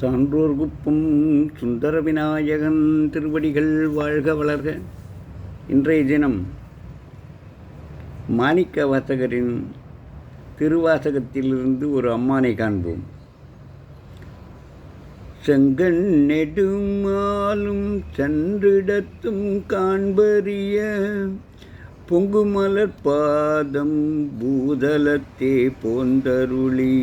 சான்றோர் குப்பும் சுந்தர விநாயகன் திருவடிகள் வாழ்க வளர்க. இன்றைய தினம் மாணிக்க வாசகரின் திருவாசகத்திலிருந்து ஒரு அம்மானை காண்போம். செங்கண் நெடுமாலும் சென்றிடத்தும் காண்பறிய பொங்குமலர் பாதம் பூதலத்தே போந்தருளி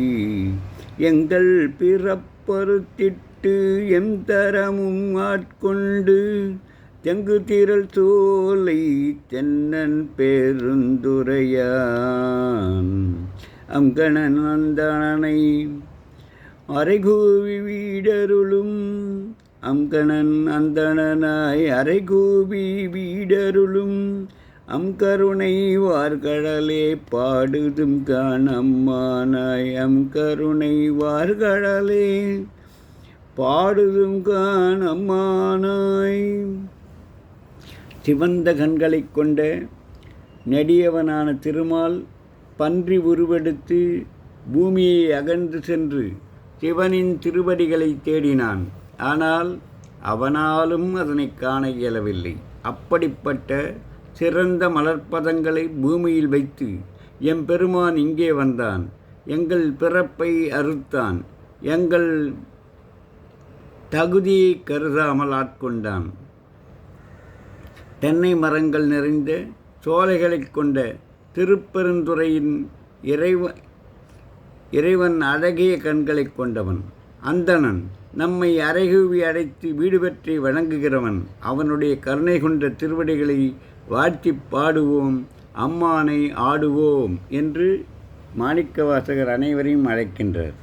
எங்கள் பிறப்பறுத்திட்டு எம் தரமும் ஆட்கொண்டு தெங்கு திரள் சோலை தென்னன் பேருந்துரையான். அங்கணன் அந்தணனை அரைகூவி வீடருளும். அங்கணன் அந்தணனாய் அரைகூவி வீடருளும். அம் கருணை வார்கடலே பாடுதும் காணம்மானாய் அம் கருணை வார்கடலே பாடுதும் காணம்மானாய் சிவந்த கண்களைக் கொண்ட நெடியவனான திருமால் பன்றி உருவெடுத்து பூமியை அகன்று சென்று சிவனின் திருவடிகளை தேடினான். ஆனால் அவனாலும் அதனை காண இயலவில்லை. அப்படிப்பட்ட சிறந்த மலர்ப்பதங்களை பூமியில் வைத்து எம்பெருமான் இங்கே வந்தான். எங்கள் பிறப்பை அறுத்தான். எங்கள் தகுதியை கருதாமல் ஆட்கொண்டான். தென்னை மரங்கள் நிறைந்த சோலைகளைக் கொண்ட திருப்பெருந்துறையின் இறைவ இறைவன் அழகிய கண்களைக் கொண்டவன். அந்தணன் நம்மை அரைகூவி அடைத்து வீடு பெற்றி வணங்குகிறவன். அவனுடைய கருணை கொண்ட திருவடிகளை வாழ்த்தி பாடுவோம் அம்மானை ஆடுவோம் என்று மாணிக்கவாசகர் அனைவரையும் அழைக்கின்றார்.